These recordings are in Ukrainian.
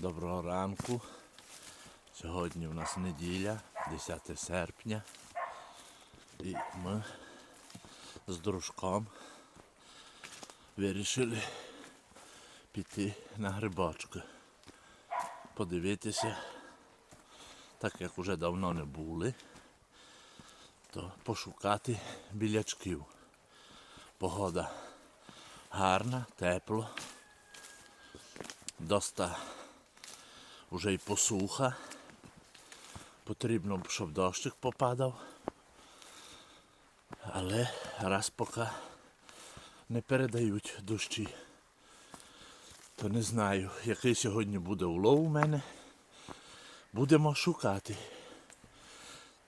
Доброго ранку. Сьогодні у нас неділя, 10 серпня. І ми з дружком вирішили піти на грибочки. Подивитися, так як вже давно не були, то пошукати білячків. Погода гарна, тепло. Доста вже й посуха. Потрібно, щоб дощик попадав. Але раз поки не передають дощі, то не знаю, який сьогодні буде улов у мене. Будемо шукати.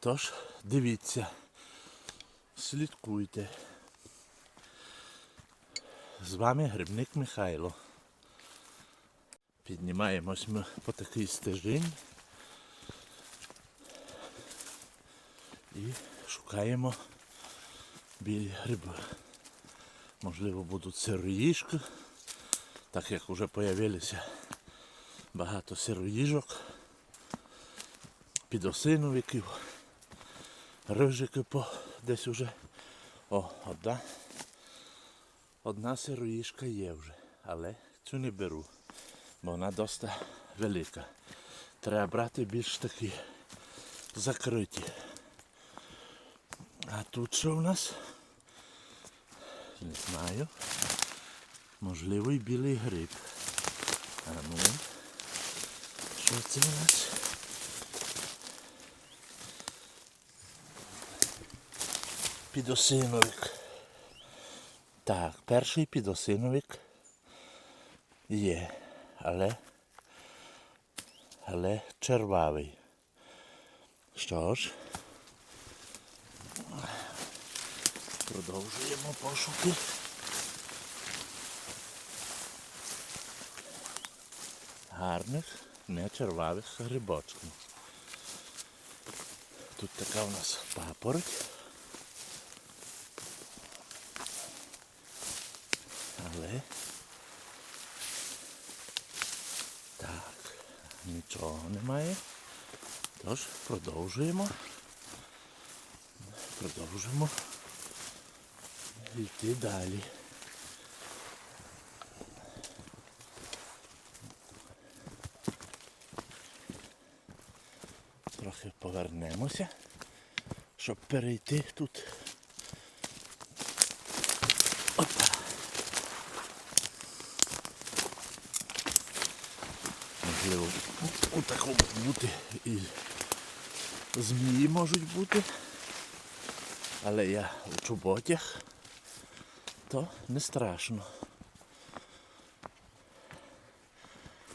Тож дивіться, слідкуйте. З вами Грибник Михайло. Піднімаємось ми по такій стежині і шукаємо білі гриби. Можливо, будуть сироїжки, так як вже з'явилися багато сироїжок, підосиновиків, рижики по десь уже. О, одна, одна сироїжка є вже, але цю не беру бо вона доста велика. Треба брати більш такі закриті. А тут що в нас? Не знаю. Можливо і білий гриб. А ну, що це у нас? Підосиновик. Так, перший підосиновик є але, але червавий. Що ж, продовжуємо пошуки. Гарних, не червавих грибочків. Тут така у нас папороть. Але Так, нічого немає. Тож продовжуємо. Продовжуємо йти далі. Трохи повернемося, щоб перейти тут. Опа. можливо, у такому бути і змії можуть бути. Але я у чоботях, то не страшно.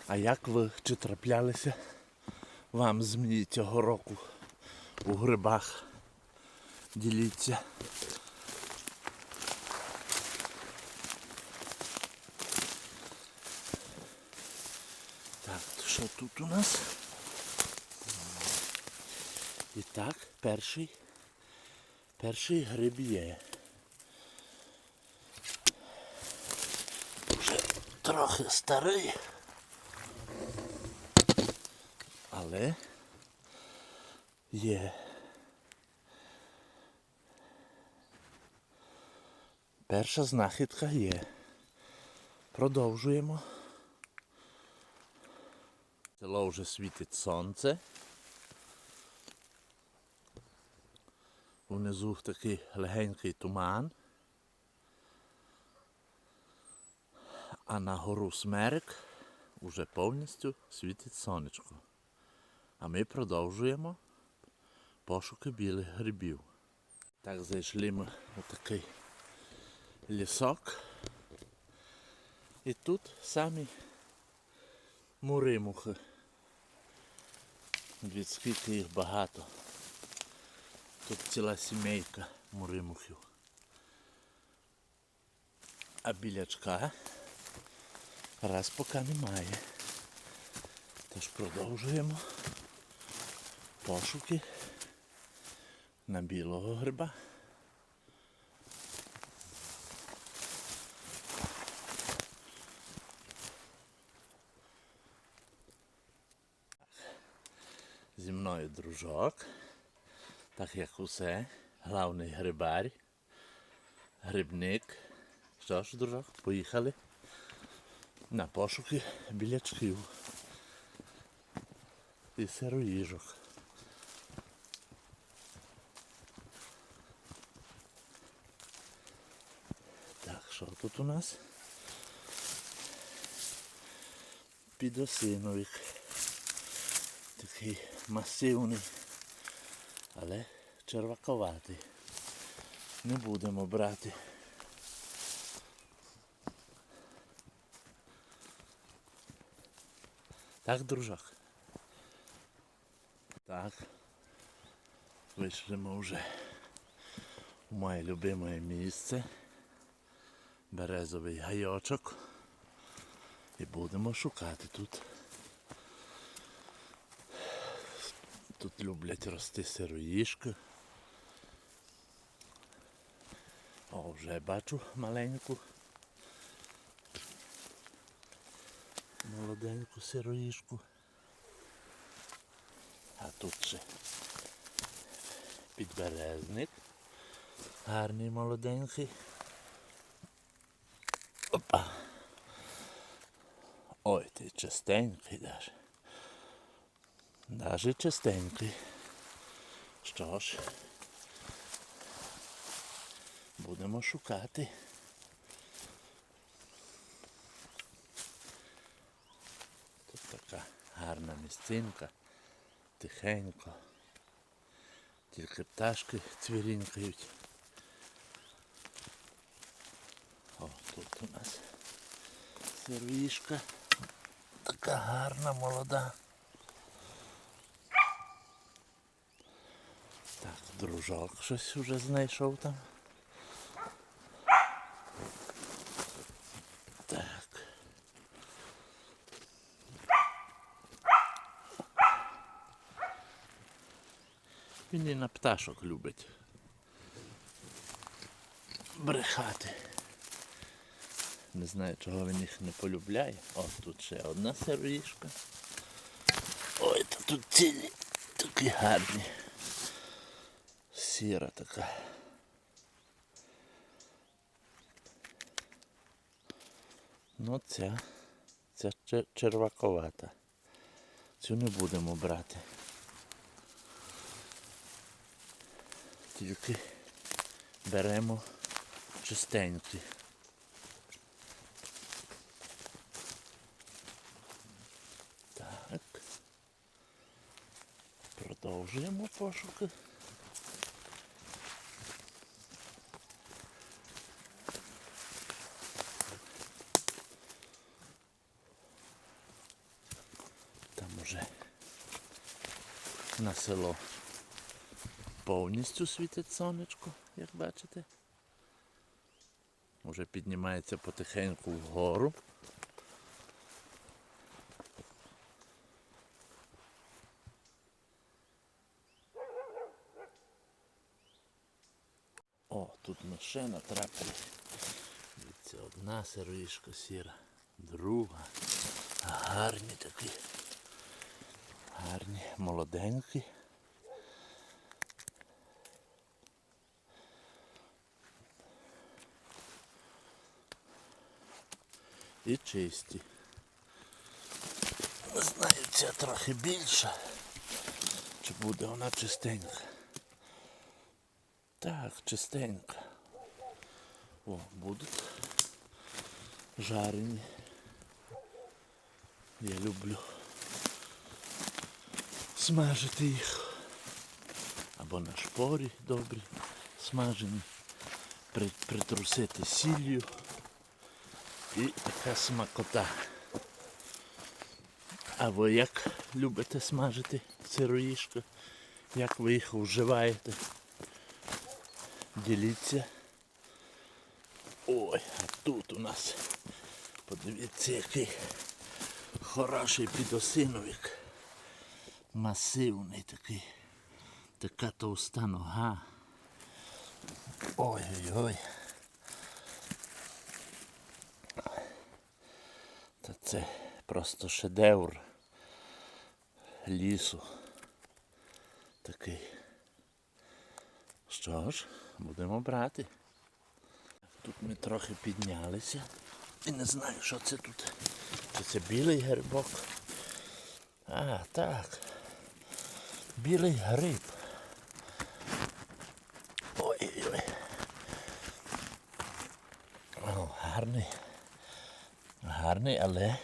А як ви чи траплялися вам змії цього року у грибах? Діліться. Так, що тут у нас? І так, перший. Перший гриб є. Вже трохи старий. Але є. Перша знахідка є. Продовжуємо. Село вже світить сонце. Унизу такий легенький туман. А на гору смерик уже повністю світить сонечко. А ми продовжуємо пошуки білих грибів. Так зайшли ми у такий лісок. І тут самі муримухи. Від скільки їх багато. Тут ціла сімейка муримухів. А білячка раз поки немає. Тож продовжуємо пошуки на білого гриба. Мною дружок. Так як усе. Главний грибар. Грибник. Що ж, дружок, поїхали на пошуки білячків і сироїжок. Так, що тут у нас? Підосиновик. Такий масивний, але черваковатий. Не будемо брати. Так, дружок? Так. Вийшли ми вже у моє любиме місце. Березовий гайочок. І будемо шукати тут. Тут люблять рости сироїшки. О, вже бачу маленьку. Молоденьку сироїшку. А тут ще підберезник. Гарний молоденький. Опа. Ой, ти чистенький даже. Даже чистенький. Що ж, будемо шукати. Тут така гарна місцинка, тихенько. Тільки пташки цвірінькають. О, тут у нас сервішка. Така гарна, молода. Так, дружок щось вже знайшов там. Так. Він і на пташок любить брехати. Не знаю, чого він їх не полюбляє. О, тут ще одна сервішка. Ой, та тут цілі такі гарні. Сіра така. Ну ця, ця чер- черваковата. Цю не будемо брати. Тільки беремо чистенькі. Так. Продовжуємо пошуки. Там уже на село повністю світить сонечко, як бачите. Уже піднімається потихеньку вгору. О, тут ми ще натрапили. Дивіться, одна сироїшка сіра, друга. Гарні такі. Гарні, молоденькі. І чисті. Не знаю, ця трохи більша. Чи буде вона чистенька? Так, чистенька. О, будуть жарені. Я люблю смажити їх. Або на шпорі добрі смажені. Притрусити сіллю. І така смакота. А ви як любите смажити сироїшки? Як ви їх вживаєте? Діліться. Ой, а тут у нас, подивіться, який хороший підосиновик. Масивний такий. Така товста нога. Ой-ой-ой. Та це просто шедевр лісу. Такий. Що ж, будемо брати. Тут ми трохи піднялися. І не знаю, що це тут. Чи це білий грибок? А, так. Білий гриб. Ой-ой-ой. Гарний. Гарний, але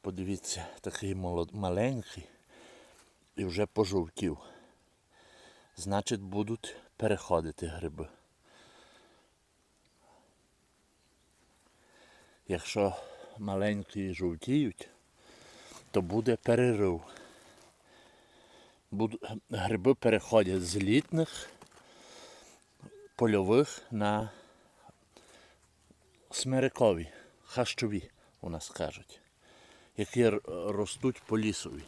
подивіться, такий молод... маленький і вже пожовтів. Значить, будуть переходити гриби. Якщо маленькі жовтіють, то буде перерив. Гриби переходять з літних польових на смирикові, хащові, у нас кажуть, які ростуть по лісові.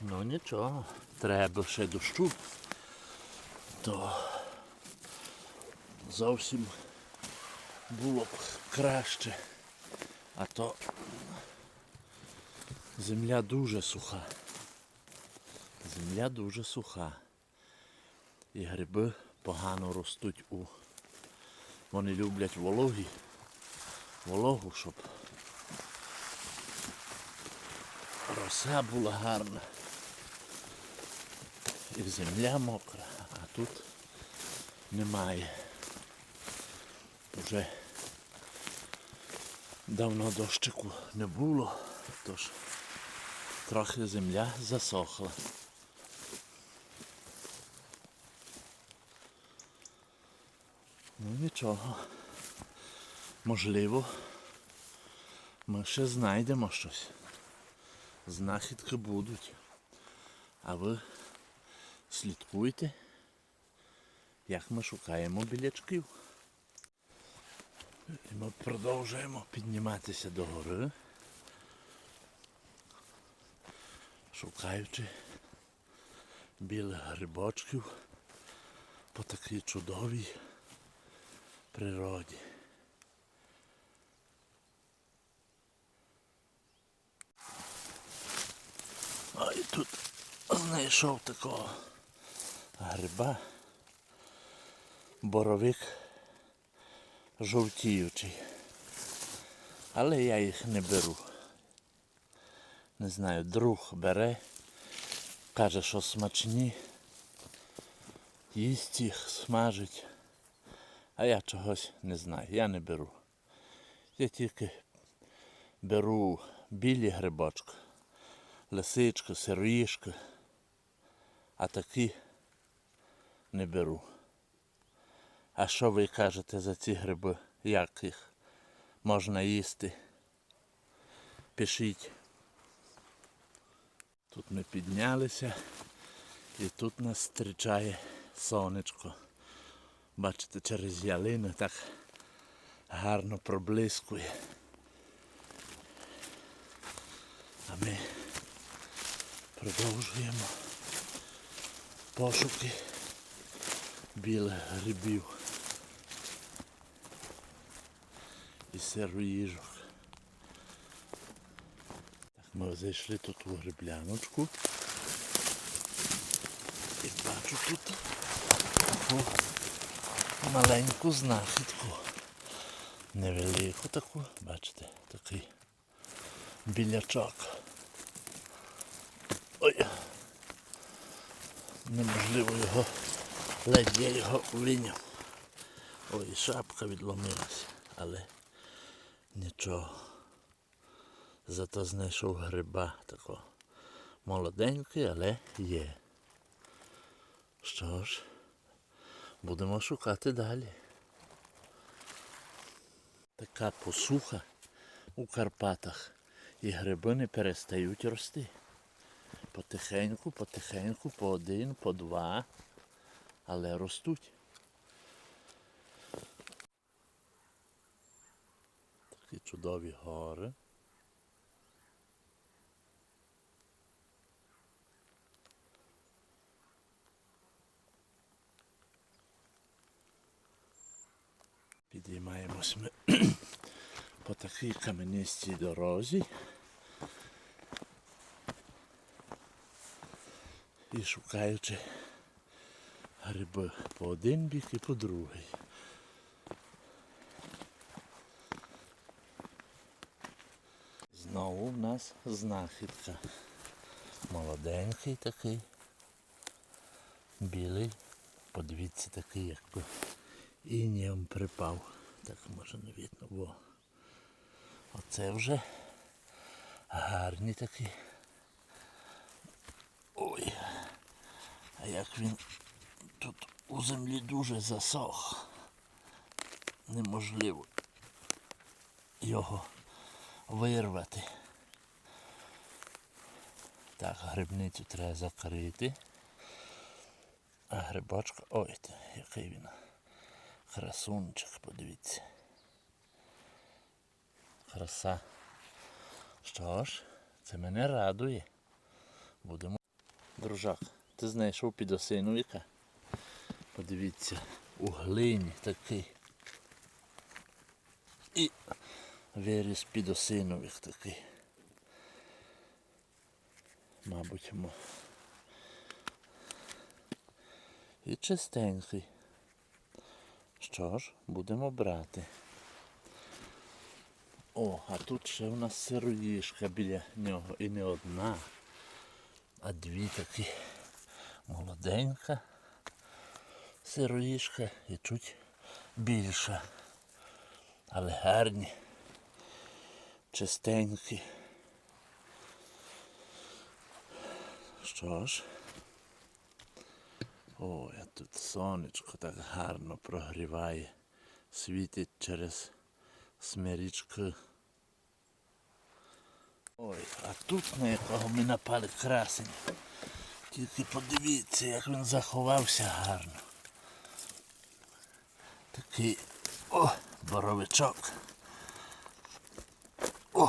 Ну нічого, треба ще дощу, то зовсім було б краще. А то земля дуже суха. Земля дуже суха. І гриби погано ростуть у. Вони люблять вологі. Вологу, щоб роса була гарна. І земля мокра, а тут немає. Уже давно дощику не було, тож трохи земля засохла. Нічого. Можливо, ми ще знайдемо щось. Знахідки будуть. А ви слідкуйте, як ми шукаємо білячків. І ми продовжуємо підніматися до гори, шукаючи білих грибочків по такій чудовій природі. А тут знайшов такого гриба, боровик жовтіючий. Але я їх не беру. Не знаю, друг бере, каже, що смачні, їсть їх, смажить. А я чогось не знаю, я не беру. Я тільки беру білі грибочки, лисички, сироїшки, а такі не беру. А що ви кажете за ці гриби? Як їх можна їсти? Пишіть. Тут ми піднялися і тут нас зустрічає сонечко. Бачите, через ялини так гарно проблискує. А ми продовжуємо пошуки білих грибів і сироїжок. Так, ми зайшли тут у грибляночку. І бачу тут маленьку знахідку. Невелику таку, бачите, такий білячок. Ой. Неможливо його, ледь я його виняв. Ой, шапка відломилася, але нічого. Зато знайшов гриба такого. Молоденький, але є. Що ж, будемо шукати далі. Така посуха у Карпатах і гриби не перестають рости. Потихеньку, потихеньку, по один, по два, але ростуть. Такі чудові гори. Підіймаємось ми по такій кам'янистій дорозі. і шукаючи гриби по один бік і по другий. Знову в нас знахідка. Молоденький такий. Білий. Подивіться такий, якби інієм припав. Так може не видно, бо оце вже гарні такі. Ой. А як він тут у землі дуже засох. Неможливо його вирвати. Так, грибницю треба закрити. А грибочка, ой, який він красунчик, подивіться. Краса. Що ж, це мене радує. Будемо. Дружак, ти знайшов підосиновика? Подивіться, у глині такий. І виріс підосиновик такий. Мабуть, мо. І чистенький. Що ж, будемо брати. О, а тут ще у нас сироїшка біля нього. І не одна, а дві такі молоденька сироїшка і чуть більша. Але гарні, чистенькі. Що ж? Ой, а тут сонечко так гарно прогріває, світить через смирічки. Ой, а тут на якого ми напали красень. Тільки подивіться, як він заховався гарно. Такий о, боровичок. О!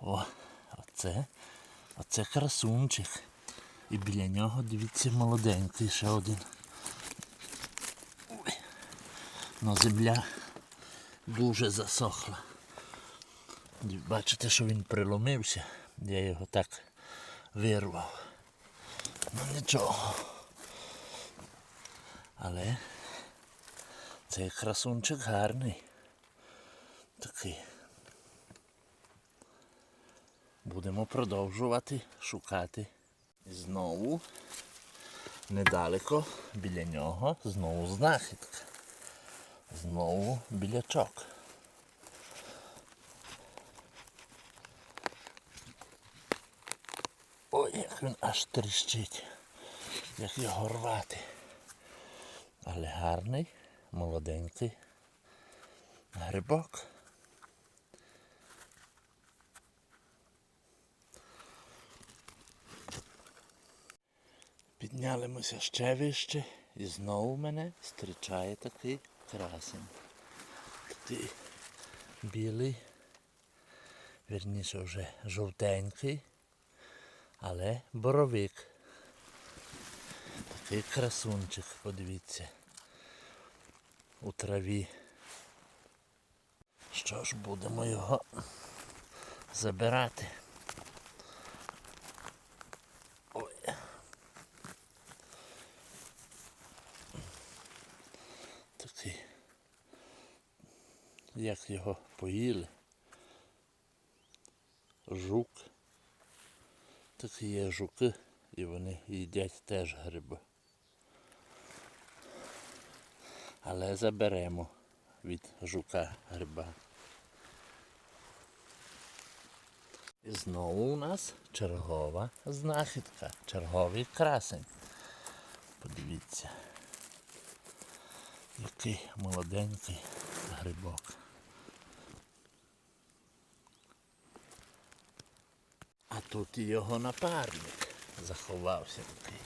О, оце, оце красунчик. І біля нього, дивіться, молоденький ще один. Ой. Но земля дуже засохла. Бачите, що він приломився. Я його так вирвав. Ну нічого. Але цей красунчик гарний. Такий. Будемо продовжувати шукати. Знову недалеко біля нього знову знахідка. Знову білячок. Ой, як він аж тріщить, як його рвати. Але гарний, молоденький грибок. Піднялимося ще вище і знову мене зустрічає такий красень. Такий білий, вірніше вже жовтенький, але боровик. Такий красунчик, подивіться, у траві. Що ж, будемо його забирати. Ой. Такий. Як його поїли. Жук. Такі є жуки і вони їдять теж гриби. Але заберемо від жука гриба. І знову у нас чергова знахідка, черговий красень. Подивіться, який молоденький грибок. А тут і його напарник заховався такий.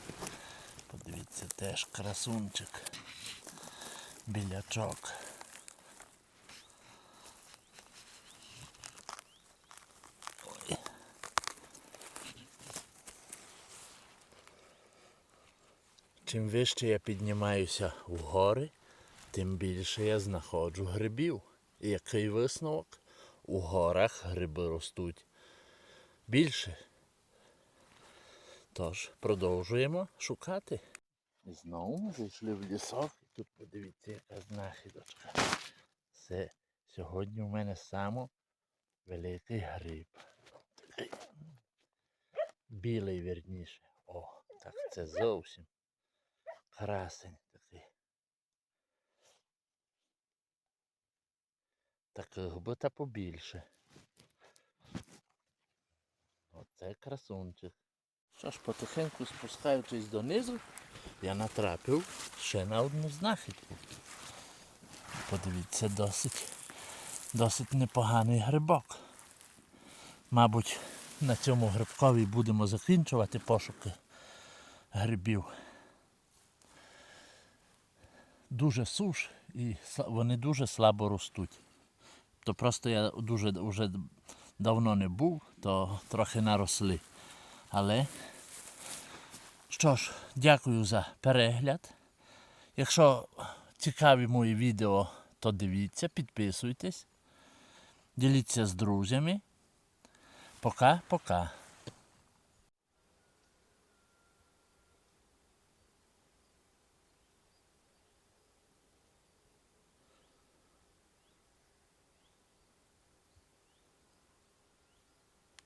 Подивіться, теж красунчик. Білячок. Ой. Чим вище я піднімаюся в гори, тим більше я знаходжу грибів. І який висновок? У горах гриби ростуть більше. Тож, продовжуємо шукати. І знову ми зайшли в лісок. І тут подивіться, яка знахідочка. Це сьогодні у мене само великий гриб. Такий білий вірніше. О, так це зовсім красень такий. Таких би та побільше. Оце красунчик. Що ж, потихеньку спускаючись донизу, я натрапив ще на одну знахідку. Подивіться, досить, досить непоганий грибок. Мабуть, на цьому грибкові будемо закінчувати пошуки грибів. Дуже суш і вони дуже слабо ростуть. То просто я дуже вже давно не був, то трохи наросли. Але що ж, дякую за перегляд. Якщо цікаві мої відео, то дивіться, підписуйтесь, діліться з друзями. Пока-пока.